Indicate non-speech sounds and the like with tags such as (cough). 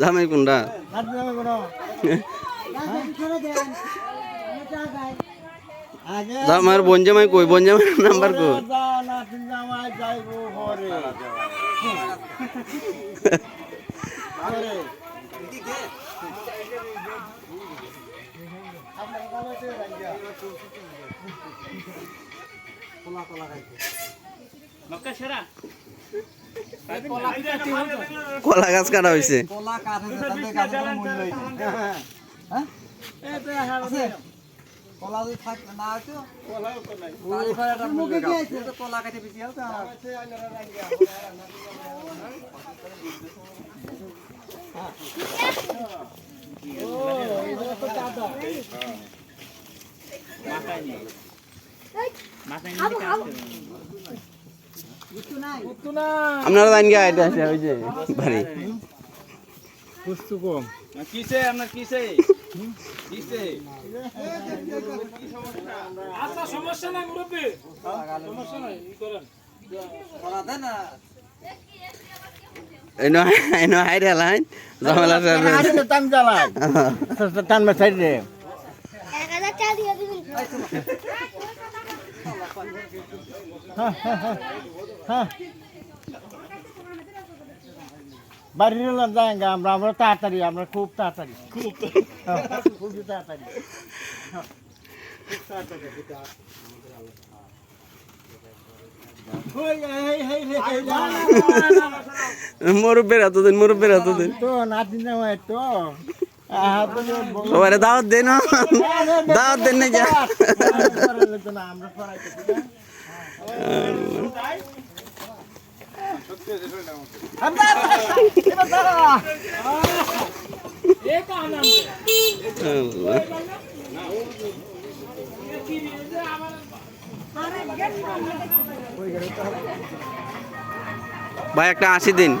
জামাই কোনটা? জামার বোন জামাই কই? বোন জামাই নাম্বার কই? যা (laughs) কোলা গাছ কাটা হয়েছে কোলা কাঠ নেই হ্যাঁ। আছে? কলা যদি থাক না আছে? কলা কাঠে বেশি আর আপনারা জান গিয়া এটা আছে ওই যে বাড়ি। বস্তু কম কিসে আপনার কিসে কিসে আচ্ছা সমস্যা নাই মুরব্বী সমস্যা নাই ই করেন কলা দেন না এনো এনো হাইরে লাইন আরে টান জ্বালাই টান মে সাইড রে। এক হাজার টাকা দিয়ে দিবেন বাড়ি নিলাম যাই আমরা আমরা তাড়াতাড়ি আমরা খুব তাড়াতাড়ি খুব খুবই তাড়াতাড়ি মুরব্বের এতদিন মুরব্বের এতদিন। তো নাতি নেওয়া তো আহা তো। সবাই দাওয়াত দেন দাওয়াত দেন না যা আমরা পড়াইতে এ কাহানাম আল্লাহ। ভাই, একটা আশি দিন (laughs)